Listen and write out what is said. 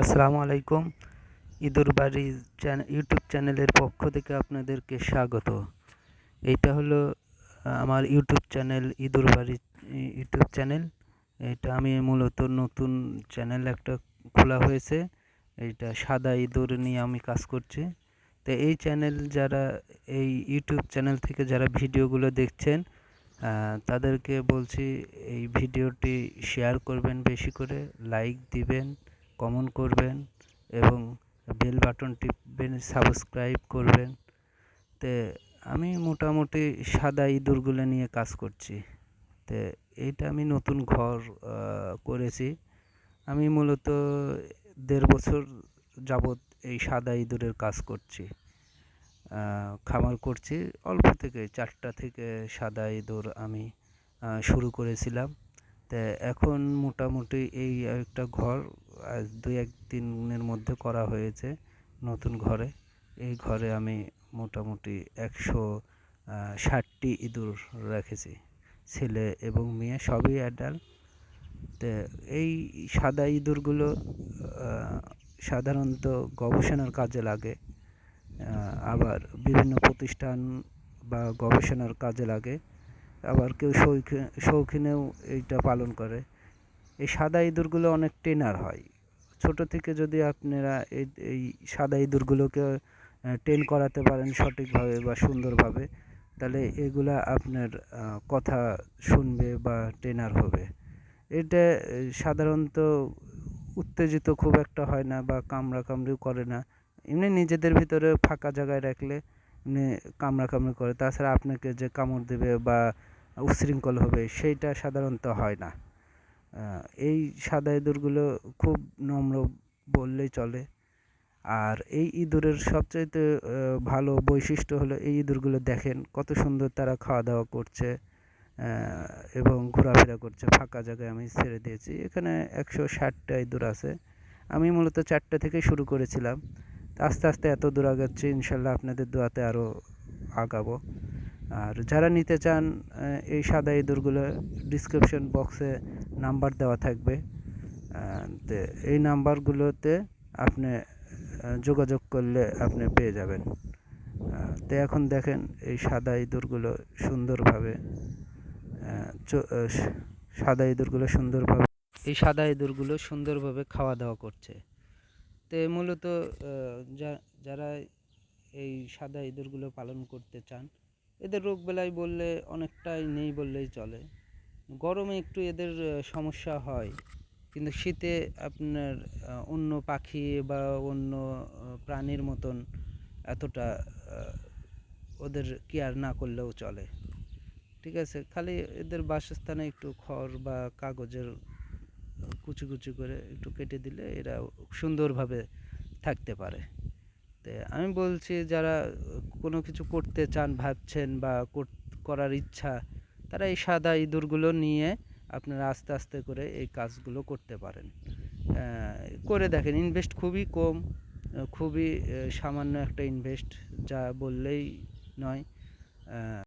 আসসালামু আলাইকুম। ইঁদুর বাড়ি ইউটিউব চ্যানেলের পক্ষ থেকে আপনাদেরকে স্বাগত। এইটা হলো আমার ইউটিউব চ্যানেল, ইঁদুর বাড়ি, ইউটিউব চ্যানেল। এটা আমি মূলত নতুন চ্যানেল একটা খোলা হয়েছে। এটা সাদা ইঁদুর নিয়ে আমি কাজ করছি। তো এই চ্যানেল যারা, এই ইউটিউব চ্যানেল থেকে যারা ভিডিওগুলো দেখছেন তাদেরকে বলছি, এই ভিডিওটি শেয়ার করবেন বেশি করে, লাইক দিবেন। কমেন্ট করবেন এবং বেল বাটন টিপবেন, সাবস্ক্রাইব করবেন। তে আমি মোটামুটি সাদা ইঁদুরগুলো নিয়ে কাজ করছি। তে এইটা আমি নতুন ঘর করেছি। আমি মূলত দেড় বছর যাবৎ এই সাদা ইঁদুরের কাজ করছি। খামার করছি। অল্প থেকে চারটা থেকে সাদা ইঁদুর আমি শুরু করেছিলাম। তা এখন মোটামুটি এই একটা ঘর আজ দুই এক দিনের মধ্যে করা হয়েছে নতুন ঘরে। এই ঘরে আমি মোটামুটি একশো ষাটটি ইঁদুর রেখেছি, ছেলে এবং মেয়ে, সবই অ্যাডাল্ট তো এই সাদা ইঁদুরগুলো সাধারণত গবেষণার কাজে লাগে আবার বিভিন্ন প্রতিষ্ঠান বা গবেষণার কাজে লাগে। আবার কেউ শৌখিন শৌখিনেও এইটা পালন করে। এই সাদা ইঁদুরগুলো অনেক টেনার হয়। ছোট থেকে যদি আপনারা এই এই সাদা ইঁদুরগুলোকে ট্রেন করাতে পারেন সঠিকভাবে বা সুন্দরভাবে, তাহলে এগুলা আপনার কথা শুনবে বা ট্রেনার হবে। এটা সাধারণত উত্তেজিত খুব একটা হয় না বা কামড়া কামড়িও করে না। এমনি নিজেদের ভিতরে ফাঁকা জায়গায় রাখলে এমনি কামড়া কামড়ি করে। তাছাড়া আপনাকে যে কামড় দেবে বা উশৃঙ্খল হবে, সেইটা সাধারণত হয় না। এই সাদা ইঁদুরগুলো খুব নম্র বললেই চলে। আর এই ইঁদুরের সবচাইতে ভালো বৈশিষ্ট্য হলো এই ইঁদুরগুলো দেখেন কত সুন্দর তারা খাওয়া দাওয়া করছে এবং ঘোরাফেরা করছে। ফাঁকা জায়গায় আমি ছেড়ে দিয়েছি। এখানে একশো ষাটটা ইঁদুর আছে। আমি মূলত চারটে থেকে শুরু করেছিলাম। আস্তে আস্তে এত দূর আগাচ্ছি, ইনশাল্লাহ আপনাদের দোয়াতে আরও আগাবো। আর যারা নিতে চান এই সাদা ইঁদুরগুলো ডিসক্রিপশন বক্সে নাম্বার দেওয়া থাকবে। এই নাম্বারগুলোতে আপনি যোগাযোগ করলে আপনি পেয়ে যাবেন। তো এখন দেখেন এই সাদা ইঁদুরগুলো সুন্দরভাবে সাদা ইঁদুরগুলো সুন্দরভাবে, এই সাদা ইঁদুরগুলো সুন্দরভাবে খাওয়া দাওয়া করছে। তো মূলত যারা এই সাদা ইঁদুরগুলো পালন করতে চান এদের রোগ বেলায় বললে অনেকটাই নেই বললেই চলে। গরমে একটু এদের সমস্যা হয়। কিন্তু শীতে আপনার অন্য পাখি বা অন্য প্রাণীর মতন এতটা ওদের কেয়ার না করলেও চলে। ঠিক আছে? খালি এদের বাসস্থানে একটু খড় বা কাগজের কুচি কুচি করে একটু কেটে দিলে এরা সুন্দরভাবে থাকতে পারে। তো আমি বলছি যারা কোনো কিছু করতে চান, ভাবছেন বা করার ইচ্ছা, তারা এই সাদা ইঁদুরগুলো নিয়ে আপনারা আস্তে আস্তে করে এই কাজগুলো করতে পারেন। করে দেখেন ইনভেস্ট খুবই কম, খুবই সামান্য একটা ইনভেস্ট যা বললেই নয়।